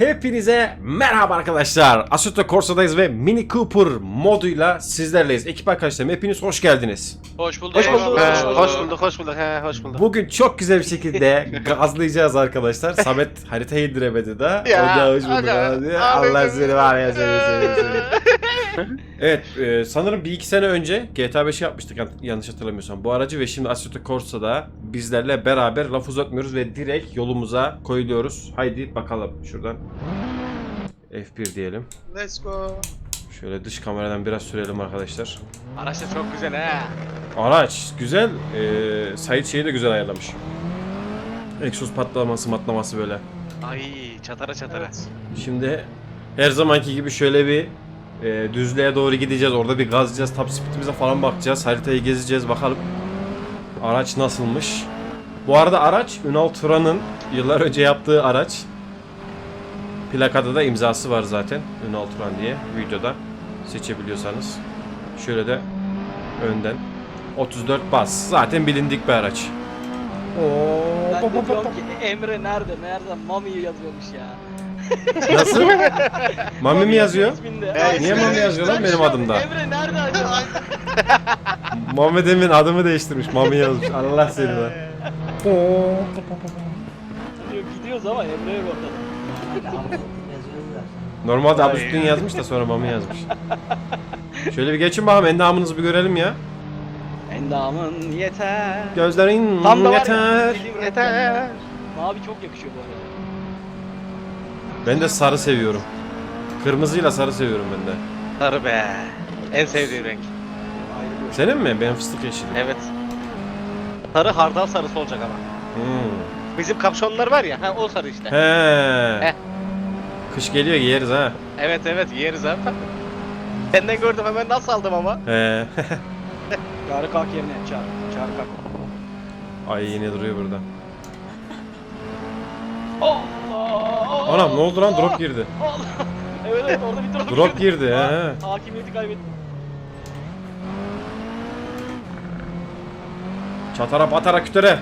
Hepinize merhaba arkadaşlar. Assetto Corsa'dayız ve Mini Cooper moduyla sizlerleyiz. Ekip arkadaşlarım hepiniz hoş geldiniz. Hoş bulduk. Hoş bulduk. He, hoş bulduk, hoş bulduk. He, hoş bulduk. Bugün çok güzel bir şekilde gazlayacağız arkadaşlar. Samet haritayı indiremedi de. Ya, Hoca hoş bulduk aga, abi. abi, Allah seni var ya seni seni seni. Evet e, sanırım bir iki sene önce GTA 5'i yapmıştık yan- yanlış hatırlamıyorsam. Bu aracı ve şimdi Assetto Corsa'da bizlerle beraber laf uzatmıyoruz ve direkt yolumuza koyuluyoruz. Haydi bakalım şuradan. F1 diyelim. Let's go. Şöyle dış kameradan biraz sürelim arkadaşlar. Araç da çok güzel he. Araç güzel. Ee, Sait şeyi de güzel ayarlamış. Egzoz patlaması matlaması böyle. Ay çatara çatara. Şimdi her zamanki gibi şöyle bir e, düzlüğe doğru gideceğiz. Orada bir gazlayacağız. Top speed'imize falan bakacağız. Haritayı gezeceğiz bakalım. Araç nasılmış. Bu arada araç Ünal Turan'ın yıllar önce yaptığı araç. Plakada da imzası var zaten. Ünal Turan diye videoda seçebiliyorsanız. Şöyle de önden 34 bas. Zaten bilindik bir araç. Oo, Ben de diyorum ki Emre nerede? Nerede? Mami yazıyormuş ya. Nasıl? Mami mi yazıyor? Evet. Niye Mami yazıyor lan benim adımda? Emre nerede acaba? Muhammed Emin adımı değiştirmiş. Mami yazmış. Allah seni lan. Diyor, Gidiyoruz ama Emre yok ortada. Normalde Abüstün yazmış da sonra Mami yazmış. Şöyle bir geçin bakalım endamınızı bir görelim ya. Endamın yeter. Gözlerin Tam da var yeter. ya. Yeter. Mavi çok yakışıyor bu arada. Ben de sarı seviyorum. Kırmızıyla sarı seviyorum ben de. Sarı be. En sevdiğim renk. Senin mi? Benim fıstık yeşili. Evet. Sarı hardal sarısı olacak ama. Hmm. Bizim kapşonlar var ya, ha o sarı işte. He. Heh. Kış geliyor yeriz ha. Evet evet yeriz abi. Senden gördüm hemen nasıl aldım ama. He. Çağrı kalk yerine. Çağrı. Çağrı kalk. Ay yine duruyor burada. Allah! Anam ne oldu lan drop girdi. Allah! evet evet orada bir drop, Drop girdi he. he. Hakimiyeti kaybettim. Çatara batara kütere.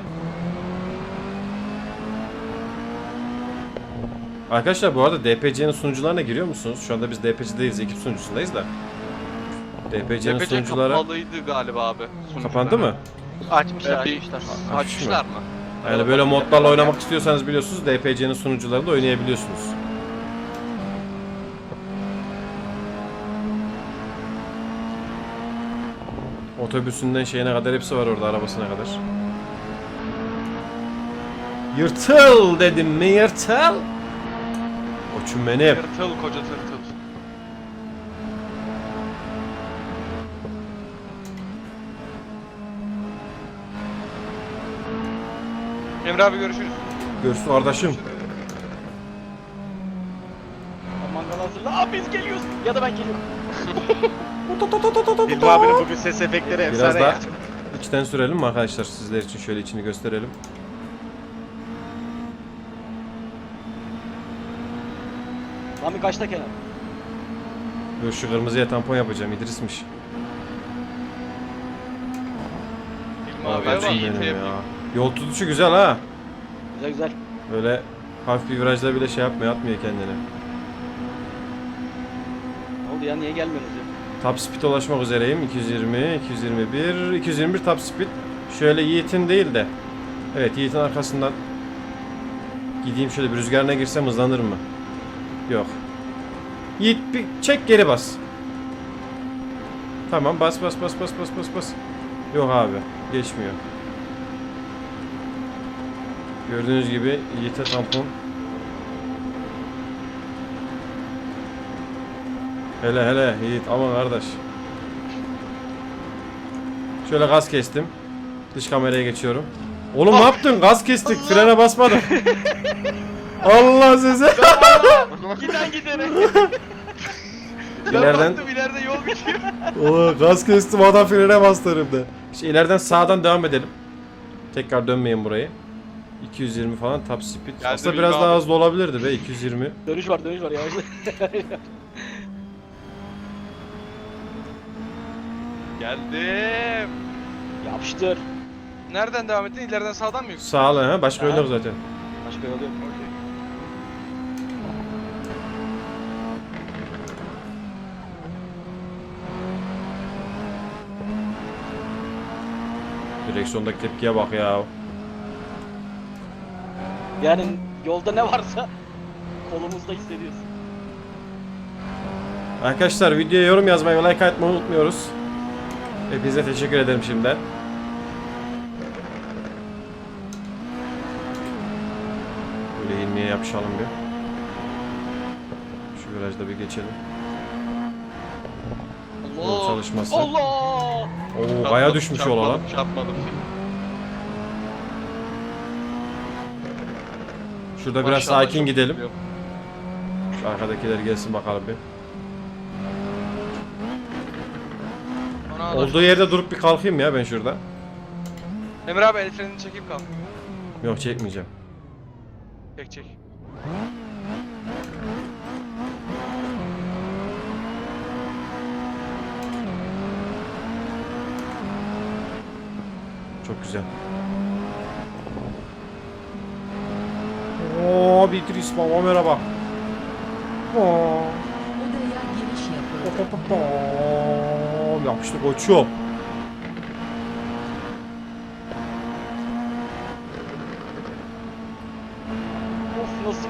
Arkadaşlar bu arada DPC'nin sunucularına giriyor musunuz? Şu anda biz DPC'deyiz, ekip sunucusundayız da. DPC'nin sunuculara kapalıydı galiba abi. sunucular. kapandı mı? Açmışlar Evet, açmışlar. Açmışlar mı? Yani böyle modlarla oynamak istiyorsanız biliyorsunuz DPC'nin sunucularında oynayabiliyorsunuz. Otobüsünden şeyine kadar hepsi var orada arabasına kadar. Yırtıl dedim mi yırtıl? Koçum benim. Tırtıl koca tırtıl. Emre abi görüşürüz. Görüşürüz kardeşim. Mangal hazırla. Aa biz geliyoruz. Ya da ben geliyorum. Hilmi abinin bugün ses efektleri Biraz efsane daha ya. içten sürelim mi arkadaşlar sizler için şöyle içini gösterelim. Mami kaçta Kenan? Dur şu kırmızıya tampon yapacağım İdris'miş. Hilmi Abi abi koçum iyi benim ya. Yol tutuşu güzel ha. Güzel güzel. Böyle hafif bir virajda bile şey yapmıyor, atmıyor kendini. Ne oldu ya niye gelmiyorsunuz ya? Top speed ulaşmak üzereyim. 220, 221, 221 top speed. Şöyle Yiğit'in değil de. Evet Yiğit'in arkasından gideyim şöyle bir rüzgarına girsem hızlanır mı? Yok. Yiğit bir çek geri bas. Tamam bas bas bas bas bas bas bas. Yok abi geçmiyor. Gördüğünüz gibi Yiğit'e tampon. Hele hele Yiğit aman kardeş. Şöyle gaz kestim. Dış kameraya geçiyorum. Oğlum ne yaptın? Gaz kestik. Frene basmadım. Allah size. Giden giderim. İleriden baktım ileride yol bitiyor. Oo, gaz kestim adam frene bastırdım da. İşte ileriden sağdan devam edelim. Tekrar dönmeyin burayı. 220 falan top speed. Geldi Aslında biraz abi. daha hızlı olabilirdi be 220. Dönüş var dönüş var yavaşla. Geldim. Yapıştır. Nereden devam ettin? İleriden sağdan mı yoksa? Sağ ha başka yol yok zaten. Başka yol yok. Okey. Direksiyondaki tepkiye bak ya. Yani yolda ne varsa kolumuzda hissediyoruz. Arkadaşlar videoya yorum yazmayı ve like atmayı unutmuyoruz. Hepinize teşekkür ederim şimdiden. Böyle ilmeğe yapışalım bir. Şu virajda bir geçelim. Yol çalışması. Allah! Oo kaya düşmüş yol lan. Çarpmadım. Şurada biraz Maşallah sakin çok gidelim. gidiyor. Şu arkadakiler gelsin bakalım bir. Da- Olduğu yerde durup bir kalkayım ya ben şurada. Emre abi el frenini çekip kal. Yok çekmeyeceğim. Çek çek. Çok güzel. Oo İdris baba merhaba. Odaya giriş yapıldı. Yapıştı koçum. Of nasıl.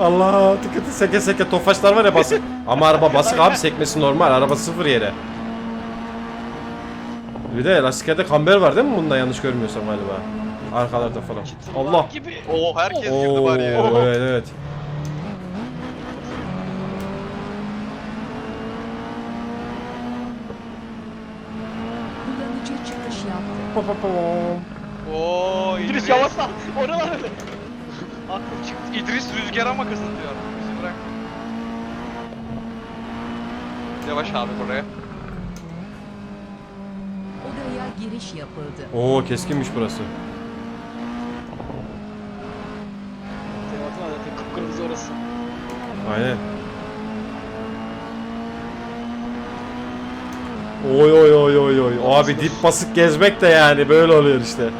Allah tıkıtı seke seke tofaşlar var ya basık. Ama araba basık abi sekmesi normal. Araba sıfır yere. Bir de lastiklerde kamber var değil mi bunda yanlış görmüyorsam galiba. Arkalarda falan. Allah. gibi. Oo herkes girdi Oo, var ya. evet evet. Kullanıcı çıkış yaptı. Oo İdris İdris. yavaşla. O ne lan öyle? Aklım çıktı. İdris rüzgara makasını diyor. Bizi bırak. Yavaş abi buraya. Giriş yapıldı. Oo keskinmiş burası. Sebat'ın zaten kıpkırmızı orası. Aynen. Oy oy oy oy oy. Abi dip basık gezmek de yani böyle oluyor işte.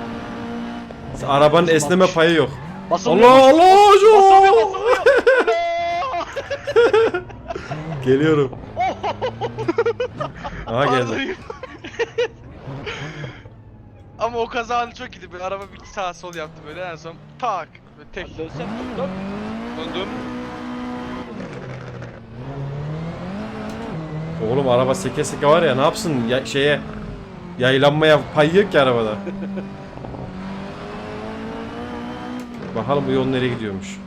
Arabanın esneme payı yok. Basılmıyor. Allah Allah Basılmıyor hocam. basılmıyor. Geliyorum. Aha geldi. Ama o kaza çok iyiydi. Bir araba bir sağ sol yaptı böyle en son tak. Böyle tek Dönsem dön. döndüm. Oğlum araba seke seke var ya ne yapsın ya, şeye yaylanmaya payı yok ki arabada. Bakalım bu yol nereye gidiyormuş.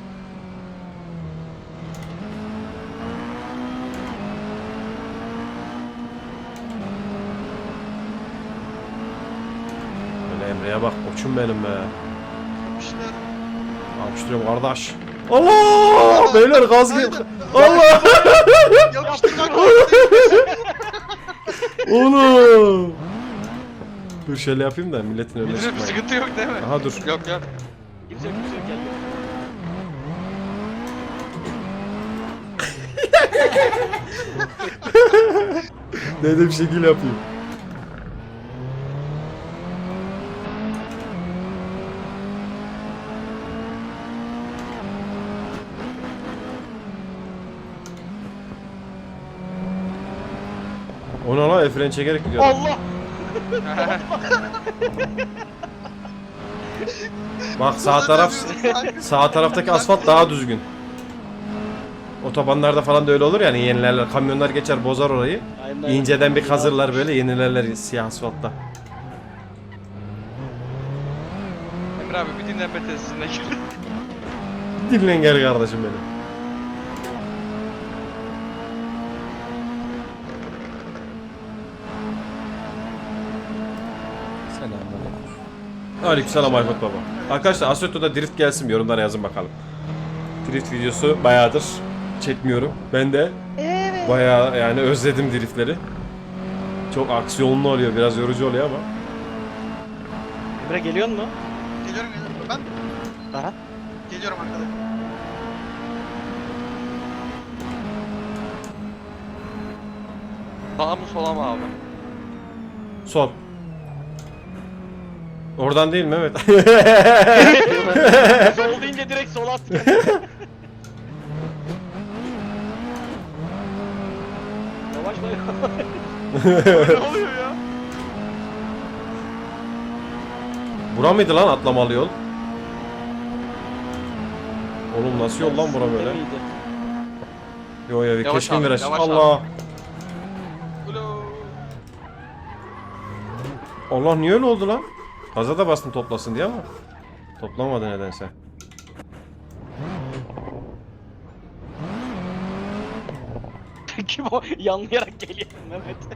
Böyle Emre'ye bak koçum benim be. Yapıştırıyorum kardeş. Allah! Beyler gaz gibi. Allah! Oğlum! Dur şöyle yapayım da milletin önüne bir çıkmayayım. sıkıntı yok değil mi? Aha dur. Yok yok. Kimse yok kimse yok geldi. Dedim şekil yapayım. Ona lan el freni çekerek gidiyor. Allah! Bak sağ taraf sağ taraftaki asfalt daha düzgün. Otobanlarda falan da öyle olur yani yenilerler. Kamyonlar geçer bozar orayı. Aynen, aynen. İnceden bir kazırlar böyle yenilerler siyah asfaltta. Emre abi bir dinlenme tesisine gir. Dinlen gel kardeşim benim. Aleykümselam Aykut Baba. Arkadaşlar Assetto'da drift gelsin yorumlara yazın bakalım. Drift videosu bayağıdır çekmiyorum. Ben de bayağı yani özledim driftleri. Çok aksiyonlu oluyor, biraz yorucu oluyor ama. Emre geliyor mu? Geliyorum geliyorum. Ben Aha. geliyorum arkadaşlar. Sağ mı sola mı abi? Sol. Oradan değil mi Mehmet? Sol deyince direkt sola attı. Yavaş bay. ne oluyor ya? Bura mıydı lan atlamalı yol? Oğlum nasıl yol lan bura böyle? Yo yo bir Yavaş keskin abi, viraj. yavaş Allah. Ulo. Allah niye öyle oldu lan? Gaza da bastım toplasın diye ama. Toplamadı nedense. Kim o? Yanlayarak geliyor Mehmet.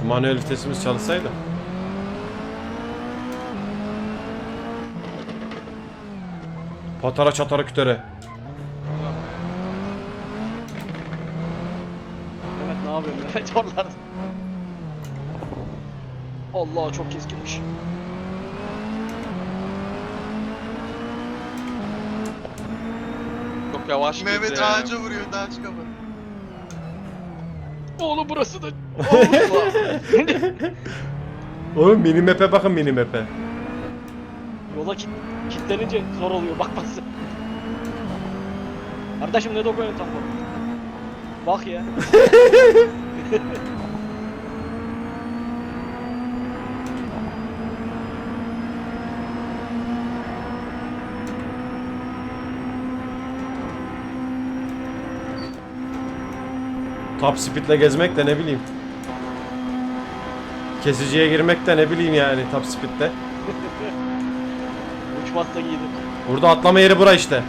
Şu manuel vitesimiz çalışsaydı. Patara çatara kütere. Mehmet ne yapıyorsun Mehmet oralarda? Allah çok keskinmiş. Çok yavaş Mehmet girdi. ağaca vuruyor daha çıkamadı. Oğlum burası da... Allah! Oğlum mini map'e bakın mini map'e. Yola kit kilitlenince zor oluyor bakması. Kardeşim ne dokunuyorsun tam bu? Bak ya. Top speed'le gezmek de ne bileyim. Kesiciye girmek de ne bileyim yani top speed'le. Uçmaz da giydim. Burada atlama yeri bura işte.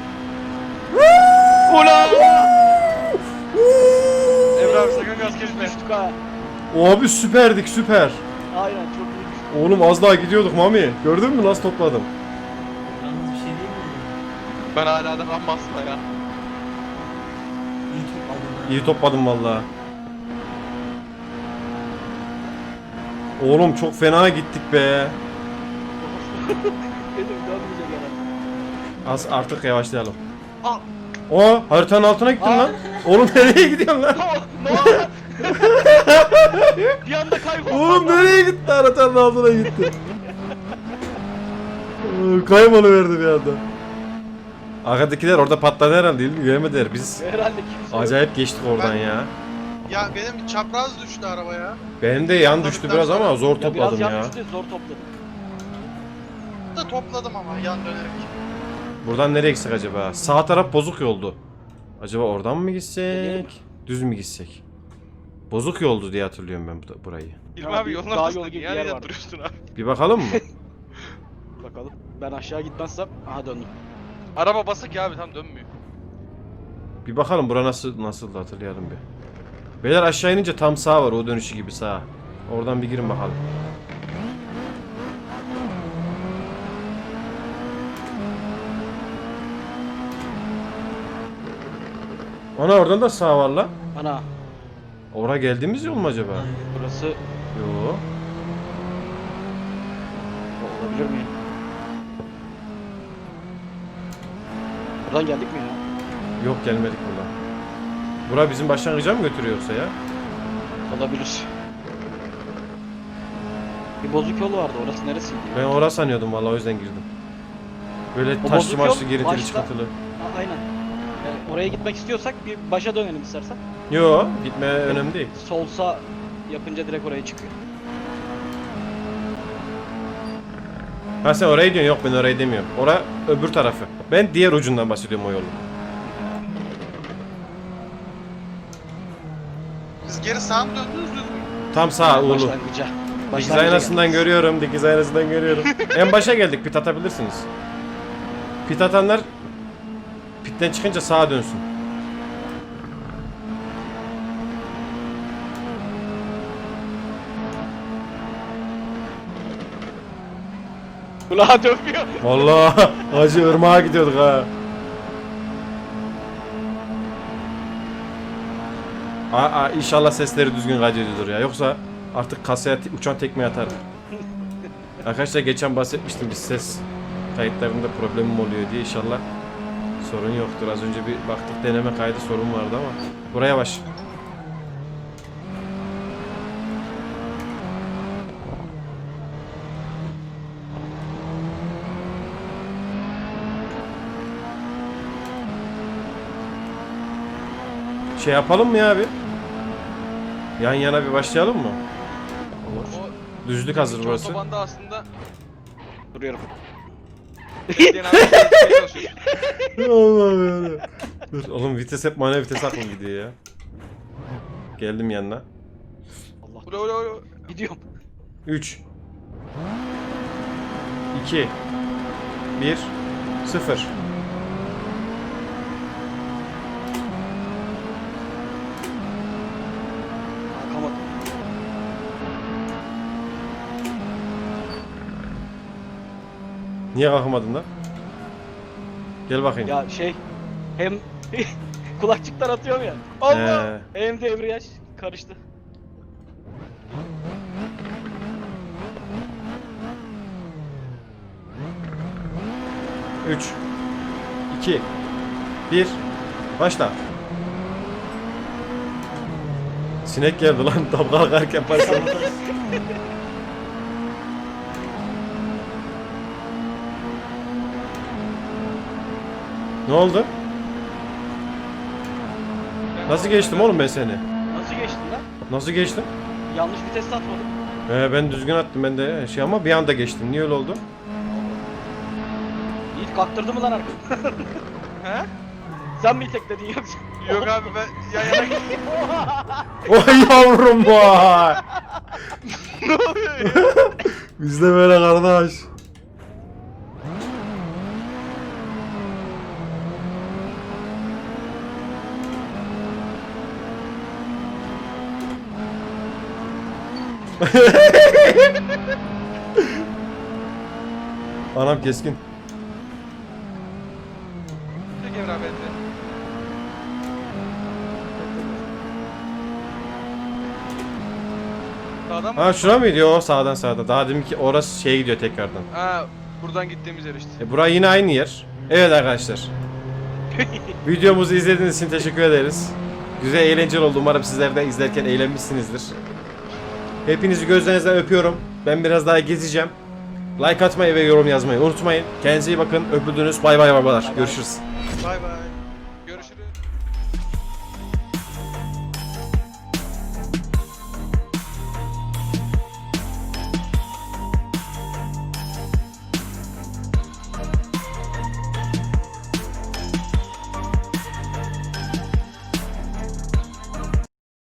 Ulan! Emre abi sakın gaz kesme. Düştük ha. Abi süperdik süper. Aynen çok iyi düştük. Oğlum az daha gidiyorduk Mami. Gördün mü nasıl topladım? Yalnız bir şey değil mi? Ben hala da bastım ya. İyi topladım vallahi. Oğlum çok fena gittik be. Az artık yavaşlayalım. Aa. O haritanın altına gittin Aa. lan. Oğlum nereye gidiyorsun lan? Bir anda kayboldu. Oğlum nereye gitti haritanın altına gitti. Kayboluverdi bir anda. Arkadakiler orada patladı herhalde değil mi? Göremediler. Biz Herhalde kimse yok. acayip geçtik oradan Ben- ya. Ya benim çapraz düştü araba ya. Benim de yan düştü biraz ama zor Ya biraz topladım ya. yan düştü, zor topladım. Da topladım ama yan dönerek. Buradan nereye gitsek acaba? Sağ taraf bozuk yoldu. Acaba oradan mı gitsek? Düz mü gitsek? Bozuk yoldu diye hatırlıyorum ben bu- burayı. İlmi Ya abi bir yolun dağ ortasında yolu gibi niye bir yer vardı. duruyorsun abi? Bir bakalım mı? Bakalım. Ben aşağı gitmezsem aha döndüm. Araba basık ya abi tam dönmüyor. bir bakalım bura nasıl nasıl hatırlayalım bir. Beyler aşağı inince tam sağ var o dönüşü gibi sağ. Oradan bir girin bakalım. Ana oradan da sağ var la. Ana Oraya geldiğimiz yol mu acaba? burası Yo. olabilir mi? Buradan geldik mi ya? Yok gelmedik buradan. Bura bizim başlangıca mı götürüyor yoksa ya? Olabilir. Bir bozuk yol vardı orası neresiydi ya? Ben orası sanıyordum vallahi o yüzden girdim. Böyle O taşlı bozuk yol maçlı giritili başta- çıkıntılı. Aynen. Yani oraya gitmek istiyorsak bir başa dönelim istersen. Yo gitme önemli değil. Sol sağ yapınca direkt oraya çıkıyor. Ha sen orayı diyorsun yok ben orayı demiyorum. Ora öbür tarafı. Ben diğer ucundan bahsediyorum o yolun. Siz geri sağa mı döndünüz düz mü? Tam sağ Uğurlu. Başlangıca. Dikiz Başlangıca aynasından görüyorum, dikiz aynasından görüyorum. en başa geldik, pit atabilirsiniz. Pit atanlar pitten çıkınca sağa dönsün. Kulağa dönmüyor. Vallahi acı ırmağa gidiyorduk ha. Aa, aa, inşallah sesleri düzgün kaydediyordur ya. Yoksa artık kasaya uçan tekme atarım. Arkadaşlar geçen bahsetmiştim bir ses kayıtlarında problemim oluyor diye inşallah sorun yoktur. Az önce bir baktık deneme kaydı sorun vardı ama buraya baş. Şey yapalım mı ya abi? Yan yana bir başlayalım mı? O Düzlük hazır burası. otobanda aslında Duruyorum. çalışıyor. Allah'ım ya. Dur oğlum vites hep manuel vites aklım gidiyor ya. Geldim yanına. Allah. Ula ula ula. Gidiyorum. 3 2 1 0 Niye kalkamadın lan? Gel bakayım. Ya şey hem kulakçıklar atıyorum ya. Allah! Hem de embriyaj karıştı. Üç, iki, bir, başla. Sinek geldi lan tam kalkarken yaparsın. ne oldu? Nasıl geçtim oğlum ben seni? Nasıl geçtin lan? Nasıl geçtim? Yanlış vites atmadım. Ee, ben düzgün attım ben de şey ama bir anda geçtim. Niye öyle oldu? Yiğit kaktırdı mı lan arkamı? He? Sen mi itekledin yoksa? Yok abi ben yan yana gittim. Vay yavrum vay. ne oluyor ya? Biz de böyle kardeş. Anam keskin. Tek Emre abi elde. Sağdan mı? Ha şura mı gidiyor? O sağdan sağdan. Daha demin ki orası şeye gidiyor tekrardan. Ha buradan gittiğimiz yer işte. E, bura yine aynı yer. Evet arkadaşlar. Videomuzu izlediğiniz için teşekkür ederiz. Güzel eğlenceli oldu. Umarım sizler de izlerken eğlenmişsinizdir. Hepinizi gözlerinizden öpüyorum. Ben biraz daha gezeceğim. Like atmayı ve yorum yazmayı unutmayın. Kendinize iyi bakın. Öpüldünüz. Bay bay babalar. Görüşürüz. Bay bay.